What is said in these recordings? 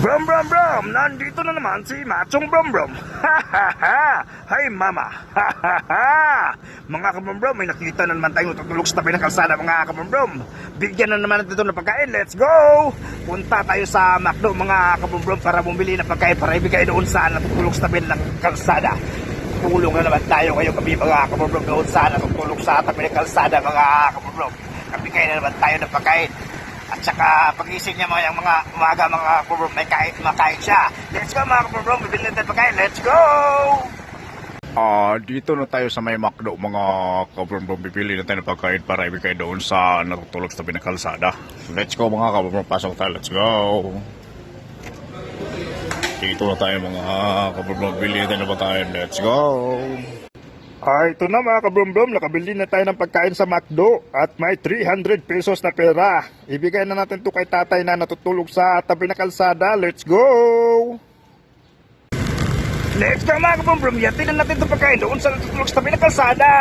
Brom Brom Brom! Nandito na naman si Machong Brom Brom! Ha ha ha! Hi mama! Ha ha ha! Mga kabrom Brom, may nakita na naman tayong tutulog sa tabi ng kalsada mga kabrom Brom! Bigyan na naman natin ito ng pagkain, let's go! Punta tayo sa McDo mga kabrom Brom para bumili ng pagkain para ibigay doon sa natutulog sa tabi ng kalsada. Tulong na naman tayo ngayong gabi mga kabrom Brom doon sa natutulog sa tabi ng kalsada mga kabrom Brom. Kabigay na naman tayo ng pagkain. At saka pagising niya mga mga umaga mga kubrom may kain, makain siya. Let's go mga kubrom, bibili natin pagkain. Let's go! Ah, dito na tayo sa may McDo, mga kabrombrom. Pipili na tayo ng pagkain para ibigay doon sa natutulog sa pinakalsada. Let's go mga kabrombrom, pasok tayo. Let's go! Dito na tayo mga kabrombrom. Pili na tayo ng pagkain. Let's go! Ah, ito na mga kabrom-brom, nakabili na tayo ng pagkain sa McDo at may 300 pesos na pera. Ibigay na natin to kay tatay na natutulog sa tabi ng kalsada. Let's go! Let's go mga kabrom-brom, yatin na natin itong pagkain doon sa natutulog sa tabi ng kalsada.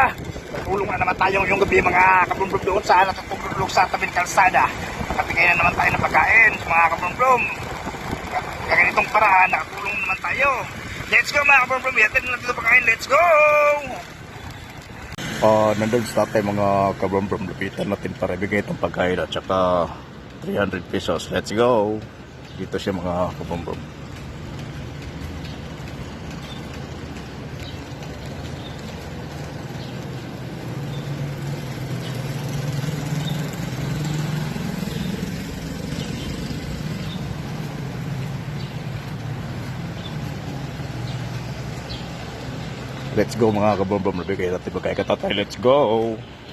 Natulong na naman tayo yung gabi mga kabrom-brom doon sa natutulog sa tabi ng kalsada. Nakabigay na naman tayo ng pagkain mga kabrom-brom. Let's go mga kabrom-brom, yatin na natin pagkain. Let's go! Ah, nandun sa tatay mga kabrombrom. Lapitan natin para ibigay itong pagkain at saka 300 pesos. Let's go! Dito siya mga kabrombrom. Let's go mga kabrombrom. Nabigay natin pagkain ka tatay. Let's go!